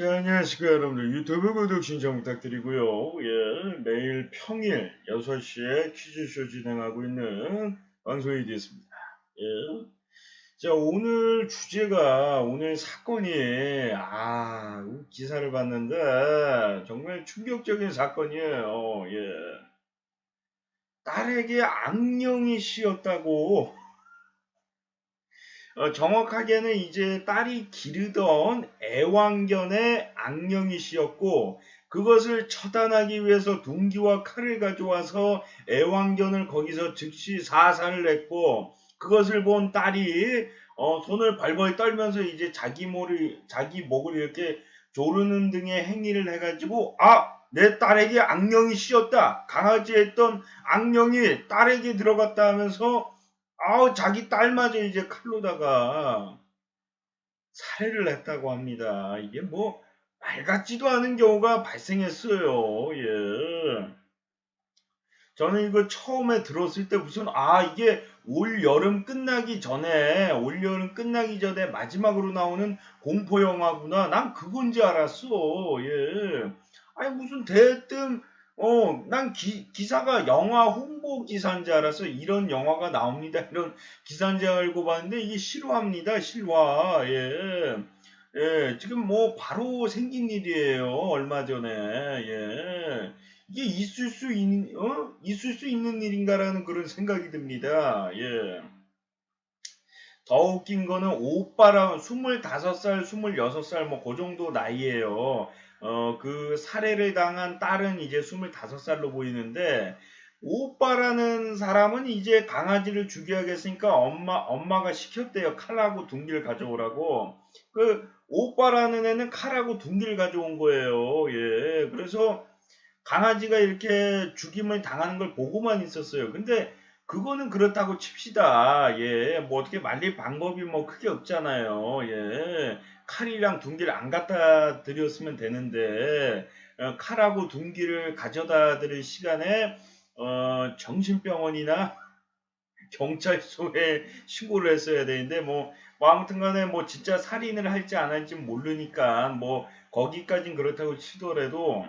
자, 안녕하십니까, 여러분들. 유튜브 구독 신청 부탁드리고요. 예, 매일 평일 6시에 퀴즈쇼 진행하고 있는 방송이 되겠습니다. 예. 자, 오늘 주제가, 오늘 사건이, 아, 기사를 봤는데, 정말 충격적인 사건이에요. 예. 딸에게 악령이 씌었다고 어, 정확하게는 이제 딸이 기르던 애완견에 악령이 씌었고 그것을 처단하기 위해서 둥기와 칼을 가져와서 애완견을 거기서 즉시 사살을 했고 그것을 본 딸이 어, 손을 발벌 떨면서 이제 자기 목을 자기 목을 이렇게 조르는 등의 행위를 해가지고 아 내 딸에게 악령이 씌었다. 강아지 했던 악령이 딸에게 들어갔다 하면서 아우 자기 딸마저 이제 칼로다가 살해를 했다고 합니다. 이게 뭐 말 같지도 않은 경우가 발생했어요. 예. 저는 이거 처음에 들었을 때 무슨 아 이게 올 여름 끝나기 전에 올 여름 끝나기 전에 마지막으로 나오는 공포 영화구나. 난 그건지 알았어. 예. 아니 무슨 대뜸 어, 난 기, 기사가 영화 홍보 기사인 줄 알아서 이런 영화가 나옵니다. 이런 기사인 줄 알고 봤는데 이게 실화입니다. 실화. 예. 예, 지금 뭐 바로 생긴 일이에요. 얼마 전에. 예. 이게 있을 수 있는, 어? 있을 수 있는 일인가라는 그런 생각이 듭니다. 예. 더 웃긴 거는 오빠랑 25살, 26살 뭐 그 정도 나이에요. 어, 그 살해를 당한 딸은 이제 25살로 보이는데, 오빠라는 사람은 이제 강아지를 죽여야겠으니까 엄마, 엄마가 시켰대요. 칼하고 둥기를 가져오라고. 그, 오빠라는 애는 칼하고 둥기를 가져온 거예요. 예. 그래서 강아지가 이렇게 죽임을 당하는 걸 보고만 있었어요. 근데 그거는 그렇다고 칩시다. 예. 뭐 어떻게 말릴 방법이 뭐 크게 없잖아요. 예. 칼이랑 둥기를 안 갖다 드렸으면 되는데 어, 칼하고 둥기를 가져다 드릴 시간에 어, 정신병원이나 경찰서에 신고를 했어야 되는데 뭐, 뭐 아무튼 간에 뭐 진짜 살인을 할지 안 할지 모르니까 뭐 거기까진 그렇다고 치더라도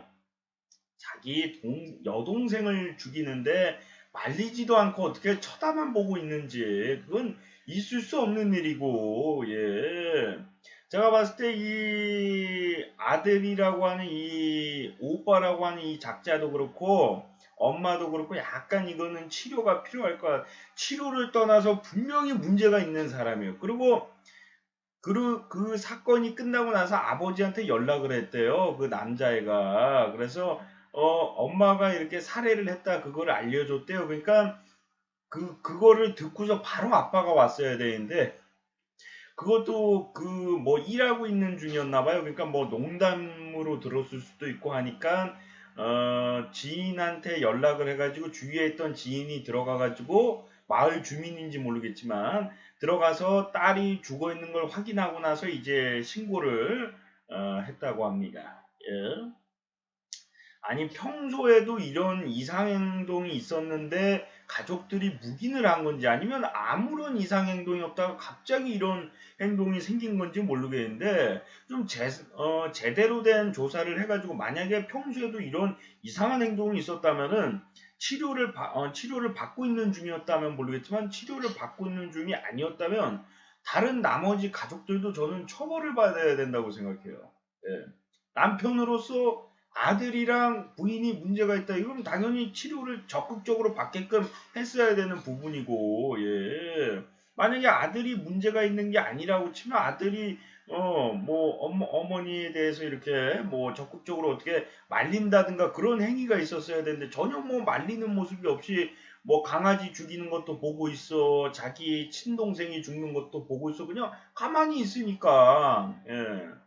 자기 동, 여동생을 죽이는데 말리지도 않고 어떻게 쳐다만 보고 있는지 그건 있을 수 없는 일이고 예. 제가 봤을 때 이 아들이라고 하는 이 오빠라고 하는 이 작자도 그렇고 엄마도 그렇고 약간 이거는 치료가 필요할 것 같아요. 치료를 떠나서 분명히 문제가 있는 사람이에요. 그리고 그, 그 사건이 끝나고 나서 아버지한테 연락을 했대요. 그 남자애가. 그래서 어, 엄마가 이렇게 살해를 했다 그걸 알려줬대요. 그러니까 그 그거를 듣고서 바로 아빠가 왔어야 되는데 그것도 그 뭐 일하고 있는 중이었나 봐요. 그러니까 뭐 농담으로 들었을 수도 있고 하니까 어, 지인한테 연락을 해가지고 주위에 있던 지인이 들어가가지고 마을 주민인지 모르겠지만 들어가서 딸이 죽어 있는 걸 확인하고 나서 이제 신고를 어, 했다고 합니다. 예. 아니 평소에도 이런 이상행동이 있었는데 가족들이 묵인을 한 건지 아니면 아무런 이상행동이 없다가 갑자기 이런 행동이 생긴 건지 모르겠는데 좀 제, 어, 제대로 된 조사를 해가지고 만약에 평소에도 이런 이상한 행동이 있었다면은 치료를 바, 어, 치료를 받고 있는 중이었다면 모르겠지만 치료를 받고 있는 중이 아니었다면 다른 나머지 가족들도 저는 처벌을 받아야 된다고 생각해요. 예. 남편으로서 아들이랑 부인이 문제가 있다. 이건 당연히 치료를 적극적으로 받게끔 했어야 되는 부분이고, 예. 만약에 아들이 문제가 있는 게 아니라고 치면 아들이 어뭐 어머, 어머 니에 대해서 이렇게 뭐 적극적으로 어떻게 말린다든가 그런 행위가 있었어야 되는데 전혀 뭐 말리는 모습이 없이 뭐 강아지 죽이는 것도 보고 있어 자기 친동생이 죽는 것도 보고 있어 그냥 가만히 있으니까 예.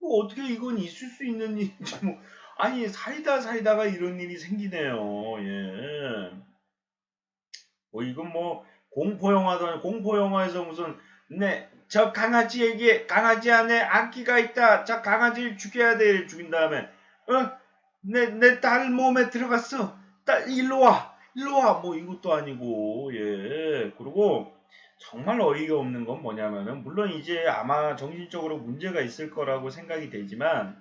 뭐 어떻게 이건 있을 수 있는 일인지 뭐 아니 살다 살다가 이런 일이 생기네요. 예. 뭐 이건 뭐 공포 영화도 아니고 공포 영화에서 무슨 네 저 강아지에게 강아지 안에 악기가 있다. 저 강아지를 죽여야 돼. 죽인 다음에 어내 내 딸 몸에 들어갔어. 딸 일로 와. 일로 와. 뭐 이것도 아니고 예. 그리고 정말 어이가 없는 건 뭐냐면은 물론 이제 아마 정신적으로 문제가 있을 거라고 생각이 되지만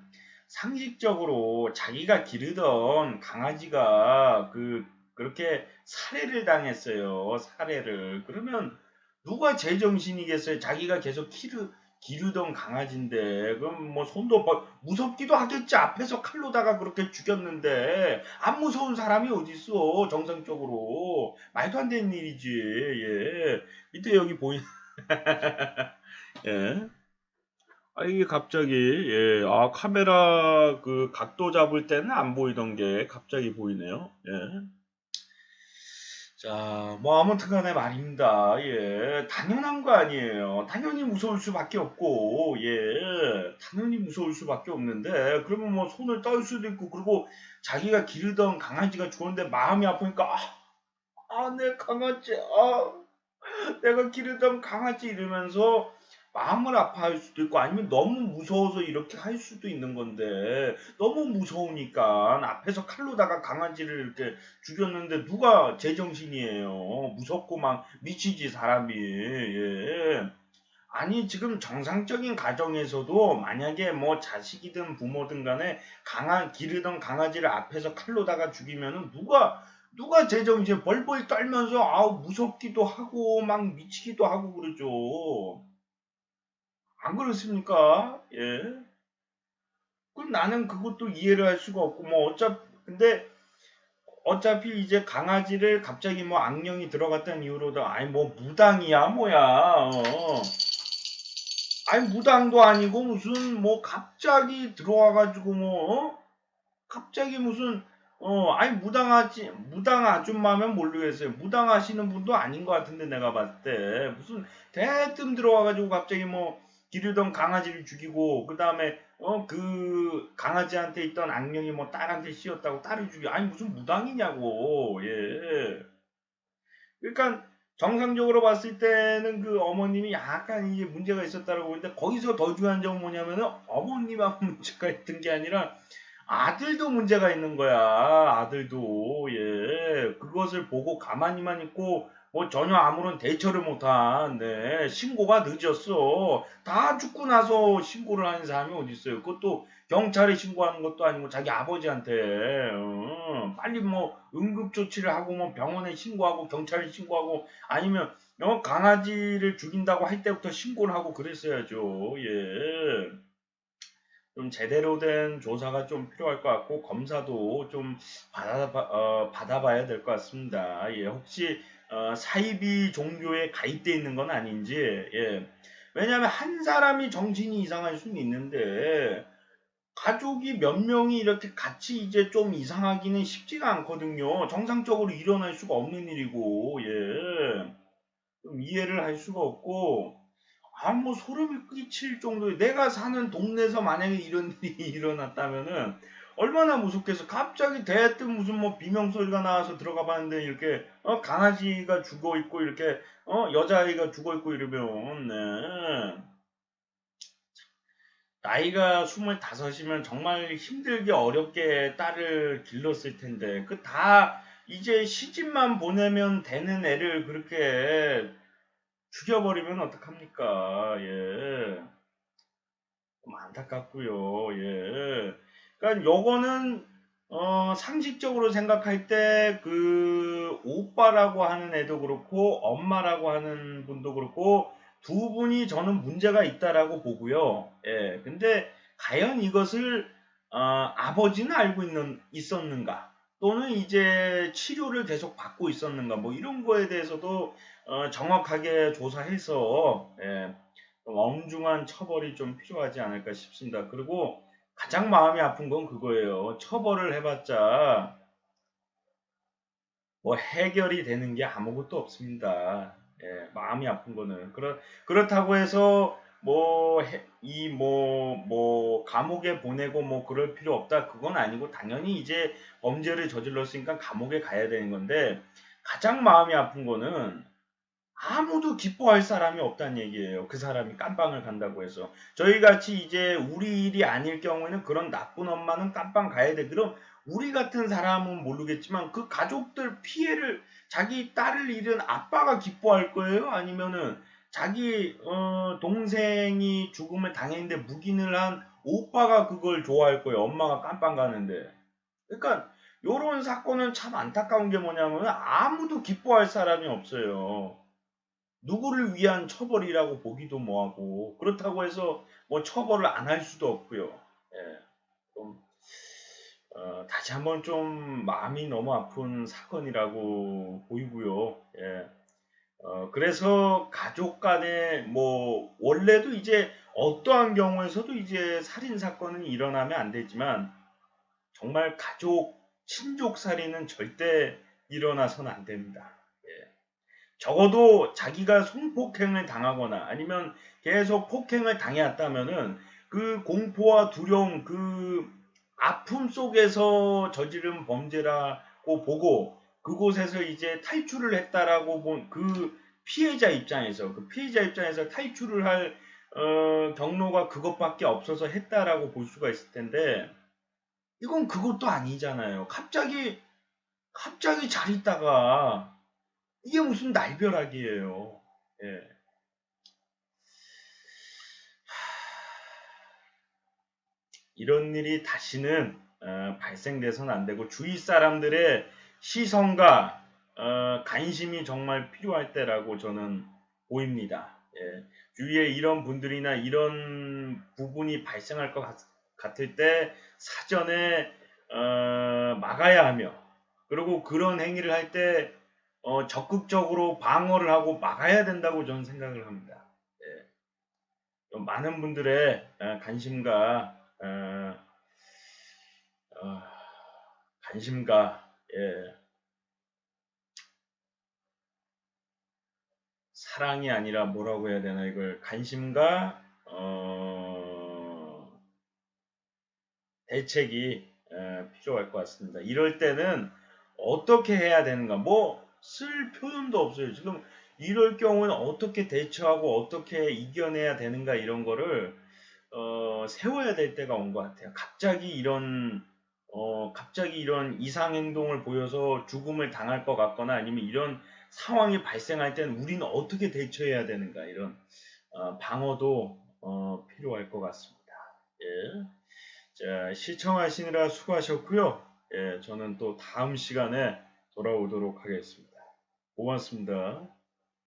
상식적으로 자기가 기르던 강아지가 그 그렇게 살해를 당했어요. 살해를. 그러면 누가 제정신이겠어요? 자기가 계속 키르 기르던 강아지인데 그럼 뭐 손도 버, 무섭기도 하겠지 앞에서 칼로다가 그렇게 죽였는데 안 무서운 사람이 어디 있어 정상적으로 말도 안 되는 일이지 예 밑에 여기 보이 예. 아 이게 갑자기 예, 아 카메라 그 각도 잡을 때는 안 보이던 게 갑자기 보이네요. 예. 자, 뭐 아무튼 간에 말입니다. 예. 당연한 거 아니에요. 당연히 무서울 수밖에 없고, 예. 당연히 무서울 수밖에 없는데, 그러면 뭐 손을 떨 수도 있고, 그리고 자기가 기르던 강아지가 죽었는데 마음이 아프니까, 아, 아, 내 강아지, 아, 내가 기르던 강아지 이러면서 마음을 아파할 수도 있고 아니면 너무 무서워서 이렇게 할 수도 있는 건데 너무 무서우니까 앞에서 칼로다가 강아지를 이렇게 죽였는데 누가 제정신이에요 무섭고 막 미치지 사람이 예. 아니 지금 정상적인 가정에서도 만약에 뭐 자식이든 부모든 간에 강아 기르던 강아지를 앞에서 칼로다가 죽이면은 누가 누가 제정신 벌벌 떨면서 아우 무섭기도 하고 막 미치기도 하고 그러죠. 안 그렇습니까? 예. 그럼 나는 그것도 이해를 할 수가 없고 뭐 어차피 근데 어차피 이제 강아지를 갑자기 뭐 악령이 들어갔다는 이유로도 아니 뭐 무당이야 뭐야 어. 아니 무당도 아니고 무슨 뭐 갑자기 들어와가지고 뭐 어? 갑자기 무슨 어 아니 무당하지 무당 아줌마면 모르겠어요 무당하시는 분도 아닌 것 같은데 내가 봤을 때 무슨 대뜸 들어와가지고 갑자기 뭐 기르던 강아지를 죽이고 그 다음에 어 그 강아지한테 있던 악령이 뭐 딸한테 씌었다고 딸을 죽여. 아니 무슨 무당이냐고. 예. 그러니까 정상적으로 봤을 때는 그 어머님이 약간 이게 문제가 있었다고 보는데 거기서 더 중요한 점은 뭐냐면은 어머님하고 문제가 있던 게 아니라 아들도 문제가 있는 거야 아들도. 예. 그것을 보고 가만히만 있고 뭐 전혀 아무런 대처를 못한 네, 신고가 늦었어. 다 죽고 나서 신고를 하는 사람이 어디 있어요? 그것도 경찰에 신고하는 것도 아니고 자기 아버지한테 어, 빨리 뭐 응급 조치를 하고 뭐 병원에 신고하고 경찰에 신고하고 아니면 어, 강아지를 죽인다고 할 때부터 신고를 하고 그랬어야죠. 예. 좀 제대로 된 조사가 좀 필요할 것 같고 검사도 좀 받아 어, 받아봐야 될 것 같습니다. 예, 혹시 어, 사이비 종교에 가입되어 있는 건 아닌지 예. 왜냐하면 한 사람이 정신이 이상할 수는 있는데 가족이 몇 명이 이렇게 같이 이제 좀 이상하기는 쉽지가 않거든요. 정상적으로 일어날 수가 없는 일이고 예. 좀 이해를 할 수가 없고 아 뭐 소름이 끼칠 정도의 내가 사는 동네에서 만약에 이런 일이 일어났다면은 얼마나 무섭겠어. 갑자기 대뜸 무슨 뭐 비명 소리가 나와서 들어가 봤는데 이렇게 어 강아지가 죽어 있고 이렇게 어 여자아이가 죽어 있고 이러면 네. 나이가 25이면 정말 힘들게 어렵게 딸을 길렀을 텐데 그 다 이제 시집만 보내면 되는 애를 그렇게 죽여버리면 어떡합니까? 예. 좀 안타깝고요. 예. 그러니까 요거는 어, 상식적으로 생각할 때 그 오빠라고 하는 애도 그렇고 엄마라고 하는 분도 그렇고 두 분이 저는 문제가 있다라고 보고요. 예. 근데 과연 이것을 어, 아버지는 알고 있는 있었는가? 또는 이제 치료를 계속 받고 있었는가? 뭐 이런 거에 대해서도 어, 정확하게 조사해서 예, 엄중한 처벌이 좀 필요하지 않을까 싶습니다. 그리고 가장 마음이 아픈 건 그거예요. 처벌을 해봤자 뭐 해결이 되는 게 아무것도 없습니다. 예, 마음이 아픈 거는 그렇 그렇다고 해서 뭐이 뭐뭐 뭐 감옥에 보내고 뭐 그럴 필요 없다 그건 아니고 당연히 이제 범죄를 저질렀으니까 감옥에 가야 되는 건데 가장 마음이 아픈 거는 아무도 기뻐할 사람이 없다는 얘기예요. 그 사람이 깜빵을 간다고 해서. 저희 같이 이제 우리 일이 아닐 경우에는 그런 나쁜 엄마는 깜빵 가야 돼. 그럼 우리 같은 사람은 모르겠지만 그 가족들 피해를 자기 딸을 잃은 아빠가 기뻐할 거예요? 아니면은 자기 어, 동생이 죽음을 당했는데 묵인을 한 오빠가 그걸 좋아할 거예요. 엄마가 깜빵 가는데. 그러니까 요런 사건은 참 안타까운 게 뭐냐면 아무도 기뻐할 사람이 없어요. 누구를 위한 처벌이라고 보기도 뭐하고 그렇다고 해서 뭐 처벌을 안 할 수도 없고요. 예, 좀 어, 다시 한번 좀 마음이 너무 아픈 사건이라고 보이고요. 예. 어, 그래서 가족 간에 뭐 원래도 이제 어떠한 경우에서도 이제 살인 사건은 일어나면 안 되지만 정말 가족 친족 살인은 절대 일어나선 안 됩니다. 예. 적어도 자기가 성폭행을 당하거나 아니면 계속 폭행을 당해왔다면은 그 공포와 두려움 그 아픔 속에서 저지른 범죄라고 보고 그곳에서 이제 탈출을 했다라고 본 그 피해자 입장에서 그 피해자 입장에서 탈출을 할 어, 경로가 그것밖에 없어서 했다라고 볼 수가 있을 텐데 이건 그것도 아니잖아요. 갑자기 갑자기 잘 있다가 이게 무슨 날벼락이에요. 예. 이런 일이 다시는 어, 발생돼서는 안 되고 주위 사람들의 시선과 어, 관심이 정말 필요할 때라고 저는 보입니다. 예. 주위에 이런 분들이나 이런 부분이 발생할 것 같, 같을 때 사전에 어, 막아야 하며 그리고 그런 행위를 할때 어, 적극적으로 방어를 하고 막아야 된다고 저는 생각을 합니다. 예. 많은 분들의 어, 관심과 어, 어, 관심과 예, 사랑이 아니라 뭐라고 해야 되나 이걸 관심과 어, 대책이 에, 필요할 것 같습니다. 이럴 때는 어떻게 해야 되는가 뭐 쓸 표현도 없어요. 지금 이럴 경우는 어떻게 대처하고 어떻게 이겨내야 되는가 이런 거를 어, 세워야 될 때가 온 것 같아요. 갑자기 이런 어, 갑자기 이런 이상 행동을 보여서 죽음을 당할 것 같거나 아니면 이런 상황이 발생할 때는 우리는 어떻게 대처해야 되는가 이런 어, 방어도 어, 필요할 것 같습니다. 예. 자, 시청하시느라 수고하셨고요. 예, 저는 또 다음 시간에 돌아오도록 하겠습니다. 고맙습니다.